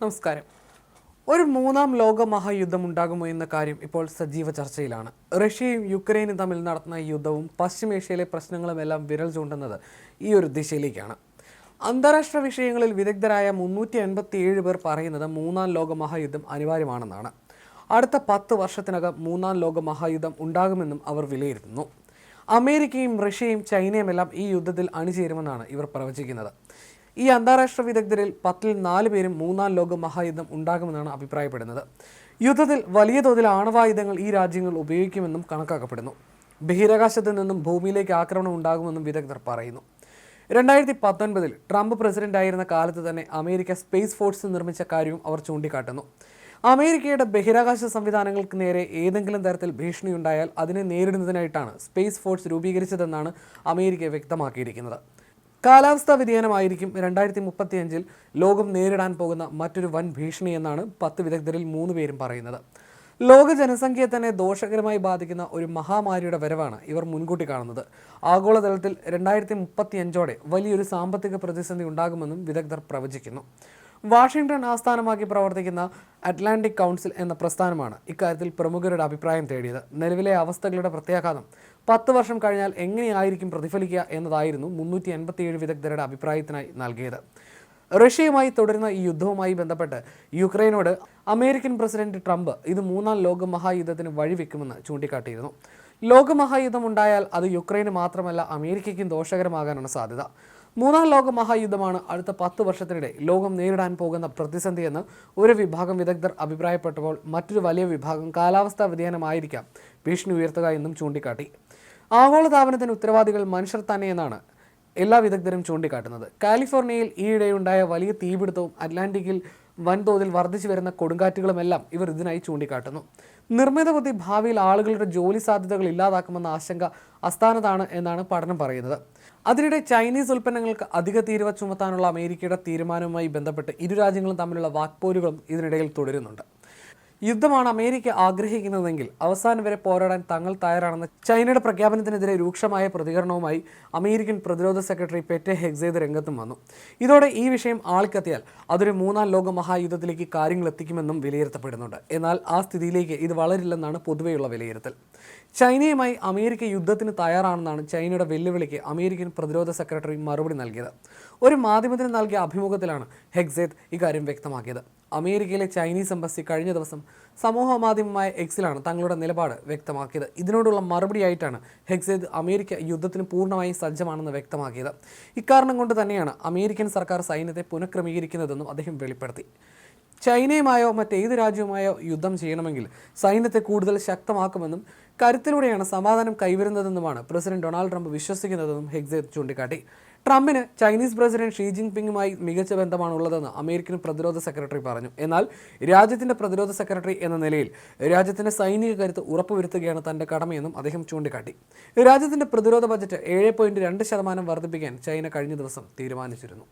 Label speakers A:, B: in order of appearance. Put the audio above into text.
A: നമസ്കാരം. ഒരു മൂന്നാം ലോക മഹായുദ്ധം ഉണ്ടാകുമോ എന്ന കാര്യം ഇപ്പോൾ സജീവ ചർച്ചയിലാണ്. റഷ്യയും യുക്രൈനും തമ്മിൽ നടത്തുന്ന യുദ്ധവും പശ്ചിമേഷ്യയിലെ പ്രശ്നങ്ങളും എല്ലാം വിരൽ ചൂണ്ടുന്നത് ഈ ഒരു ദിശയിലേക്കാണ്. അന്താരാഷ്ട്ര വിഷയങ്ങളിൽ വിദഗ്ധരായ മുന്നൂറ്റി പേർ പറയുന്നത് മൂന്നാം ലോക മഹായുദ്ധം അനിവാര്യമാണെന്നാണ്. അടുത്ത പത്ത് വർഷത്തിനകം മൂന്നാം ലോക മഹായുദ്ധം ഉണ്ടാകുമെന്നും അവർ വിലയിരുത്തുന്നു. അമേരിക്കയും റഷ്യയും ചൈനയുമെല്ലാം ഈ യുദ്ധത്തിൽ അണിചേരുമെന്നാണ് ഇവർ പ്രവചിക്കുന്നത്. ഈ അന്താരാഷ്ട്ര വിദഗ്ധരിൽ പത്തിൽ നാല് പേരും മൂന്നാം ലോക മഹായുദ്ധം ഉണ്ടാകുമെന്നാണ് അഭിപ്രായപ്പെടുന്നത്. യുദ്ധത്തിൽ വലിയ തോതിൽ ആണവായുധങ്ങൾ ഈ രാജ്യങ്ങൾ ഉപയോഗിക്കുമെന്നും കണക്കാക്കപ്പെടുന്നു. ബഹിരാകാശത്ത് നിന്നും ഭൂമിയിലേക്ക് ആക്രമണം ഉണ്ടാകുമെന്നും വിദഗ്ധർ പറയുന്നു. രണ്ടായിരത്തി പത്തൊൻപതിൽ ട്രംപ് പ്രസിഡന്റ് ആയിരുന്ന കാലത്ത് തന്നെ അമേരിക്ക സ്പേസ് ഫോഴ്സ് നിർമ്മിച്ച കാര്യവും അവർ ചൂണ്ടിക്കാട്ടുന്നു. അമേരിക്കയുടെ ബഹിരാകാശ സംവിധാനങ്ങൾക്ക് നേരെ ഏതെങ്കിലും തരത്തിൽ ഭീഷണിയുണ്ടായാൽ അതിനെ നേരിടുന്നതിനായിട്ടാണ് സ്പേസ് ഫോഴ്സ് രൂപീകരിച്ചതെന്നാണ് അമേരിക്ക വ്യക്തമാക്കിയിരിക്കുന്നത്. കാലാവസ്ഥാ വ്യതിയാനമായിരിക്കും രണ്ടായിരത്തി മുപ്പത്തിയഞ്ചിൽ ലോകം നേരിടാൻ പോകുന്ന മറ്റൊരു വൻ ഭീഷണി എന്നാണ് പത്ത് വിദഗ്ധരിൽ മൂന്ന് പേരും പറയുന്നത്. ലോക ജനസംഖ്യയെ തന്നെ ദോഷകരമായി ബാധിക്കുന്ന ഒരു മഹാമാരിയുടെ വരവാണ് ഇവർ മുൻകൂട്ടി കാണുന്നത്. ആഗോളതലത്തിൽ രണ്ടായിരത്തി മുപ്പത്തിയഞ്ചോടെ വലിയൊരു സാമ്പത്തിക പ്രതിസന്ധി ഉണ്ടാകുമെന്നും വിദഗ്ധർ പ്രവചിക്കുന്നു. വാഷിംഗ്ടൺ ആസ്ഥാനമാക്കി പ്രവർത്തിക്കുന്ന അറ്റ്ലാന്റിക് കൗൺസിൽ എന്ന പ്രസ്ഥാനമാണ് ഇക്കാര്യത്തിൽ പ്രമുഖരുടെ അഭിപ്രായം തേടിയത്. നിലവിലെ അവസ്ഥകളുടെ പ്രത്യാഘാതം പത്ത് വർഷം കഴിഞ്ഞാൽ എങ്ങനെയായിരിക്കും പ്രതിഫലിക്കുക എന്നതായിരുന്നു മുന്നൂറ്റി എൺപത്തിയേഴ് വിദഗ്ധരുടെ അഭിപ്രായത്തിനായി നൽകിയത്. റഷ്യയുമായി തുടരുന്ന ഈ യുദ്ധവുമായി ബന്ധപ്പെട്ട് യുക്രൈനോട് അമേരിക്കൻ പ്രസിഡന്റ് ട്രംപ് ഇത് മൂന്നാം ലോക മഹായുദ്ധത്തിന് വഴിവെക്കുമെന്ന് ചൂണ്ടിക്കാട്ടിയിരുന്നു. ലോകമഹായുദ്ധം ഉണ്ടായാൽ അത് യുക്രൈന് മാത്രമല്ല അമേരിക്കയ്ക്കും ദോഷകരമാകാനാണ് സാധ്യത. മൂന്നാം ലോക മഹായുദ്ധമാണ് അടുത്ത പത്ത് വർഷത്തിനിടെ ലോകം നേരിടാൻ പോകുന്ന പ്രതിസന്ധിയെന്ന് ഒരു വിഭാഗം വിദഗ്ധർ അഭിപ്രായപ്പെട്ടപ്പോൾ മറ്റൊരു വലിയ വിഭാഗം കാലാവസ്ഥാ വ്യതിയാനമായിരിക്കാം ഭീഷണി ഉയർത്തുക എന്നും ചൂണ്ടിക്കാട്ടി. ആഗോളതാപനത്തിന് ഉത്തരവാദികൾ മനുഷ്യർ തന്നെയെന്നാണ് എല്ലാ വിദഗ്ധരും ചൂണ്ടിക്കാട്ടുന്നത്. കാലിഫോർണിയയിൽ ഈയിടെയുണ്ടായ വലിയ തീപിടുത്തവും അറ്റ്ലാന്റിക്കിൽ വൻതോതിൽ വർദ്ധിച്ചു വരുന്ന കൊടുങ്കാറ്റുകളുമെല്ലാം ഇവർ ഇതിനായി ചൂണ്ടിക്കാട്ടുന്നു. നിർമ്മിത ബുദ്ധി ഭാവിയിൽ ആളുകളുടെ ജോലി സാധ്യതകൾ ഇല്ലാതാക്കുമെന്ന ആശങ്ക അസ്ഥാനത്താണ് എന്നാണ് പഠനം പറയുന്നത്. അതിനിടെ ചൈനീസ് ഉൽപ്പന്നങ്ങൾക്ക് അധിക തീരുവ ചുമത്താനുള്ള അമേരിക്കയുടെ തീരുമാനവുമായി ബന്ധപ്പെട്ട് ഇരു രാജ്യങ്ങളും തമ്മിലുള്ള വാക്പോരുകളും ഇതിനിടയിൽ തുടരുന്നുണ്ട്. യുദ്ധമാണ് അമേരിക്ക ആഗ്രഹിക്കുന്നതെങ്കിൽ അവസാനം വരെ പോരാടാൻ തങ്ങൾ തയ്യാറാണെന്ന ചൈനയുടെ പ്രഖ്യാപനത്തിനെതിരെ രൂക്ഷമായ പ്രതികരണവുമായി അമേരിക്കൻ പ്രതിരോധ സെക്രട്ടറി പെറ്റെ ഹെഗ്സേദ് രംഗത്തും വന്നു. ഇതോടെ ഈ വിഷയം ആൾക്കെത്തിയാൽ അതൊരു മൂന്നാം ലോക മഹായുദ്ധത്തിലേക്ക് കാര്യങ്ങൾ എത്തിക്കുമെന്നും വിലയിരുത്തപ്പെടുന്നുണ്ട്. എന്നാൽ ആ സ്ഥിതിയിലേക്ക് ഇത് വളരില്ലെന്നാണ് പൊതുവെയുള്ള വിലയിരുത്തൽ. ചൈനയുമായി അമേരിക്ക യുദ്ധത്തിന് തയ്യാറാണെന്നാണ് ചൈനയുടെ വെല്ലുവിളിക്ക് അമേരിക്കൻ പ്രതിരോധ സെക്രട്ടറി മറുപടി നൽകിയത്. ഒരു മാധ്യമത്തിന് നൽകിയ അഭിമുഖത്തിലാണ് ഹെഗ്സേദ് ഇക്കാര്യം വ്യക്തമാക്കിയത്. അമേരിക്കയിലെ ചൈനീസ് എംബസി കഴിഞ്ഞ ദിവസം സമൂഹ മാധ്യമമായ എക്സിലാണ് തങ്ങളുടെ നിലപാട് വ്യക്തമാക്കിയത്. ഇതിനോടുള്ള മറുപടിയായിട്ടാണ് ഹെക്സേദ് അമേരിക്ക യുദ്ധത്തിന് പൂർണമായും സജ്ജമാണെന്ന് വ്യക്തമാക്കിയത്. ഇക്കാരണം കൊണ്ട് തന്നെയാണ് അമേരിക്കൻ സർക്കാർ സൈന്യത്തെ പുനഃക്രമീകരിക്കുന്നതെന്നും അദ്ദേഹം വെളിപ്പെടുത്തി. ചൈനയുമായോ മറ്റേത് രാജ്യവുമായോ യുദ്ധം ചെയ്യണമെങ്കിൽ സൈന്യത്തെ കൂടുതൽ ശക്തമാക്കുമെന്നും കരുത്തിലൂടെയാണ് സമാധാനം കൈവരുന്നതെന്നുമാണ് പ്രസിഡന്റ് ഡൊണാൾഡ് ട്രംപ് വിശ്വസിക്കുന്നതെന്നും ഹെഗ്സേദ് ചൂണ്ടിക്കാട്ടി. ട്രംപിന് ചൈനീസ് പ്രസിഡന്റ് ഷീ ജിൻപിങ്ങുമായി മികച്ച ബന്ധമാണുള്ളതെന്ന് അമേരിക്കൻ പ്രതിരോധ സെക്രട്ടറി പറഞ്ഞു. എന്നാൽ രാജ്യത്തിന്റെ പ്രതിരോധ സെക്രട്ടറി എന്ന നിലയിൽ രാജ്യത്തിന്റെ സൈനിക കരുത്ത് ഉറപ്പുവരുത്തുകയാണ് തന്റെ കടമയെന്നും അദ്ദേഹം ചൂണ്ടിക്കാട്ടി. രാജ്യത്തിന്റെ പ്രതിരോധ ബജറ്റ് ഏഴ് പോയിന്റ് രണ്ട് ശതമാനം വർദ്ധിപ്പിക്കാൻ ചൈന കഴിഞ്ഞ ദിവസം തീരുമാനിച്ചിരുന്നു.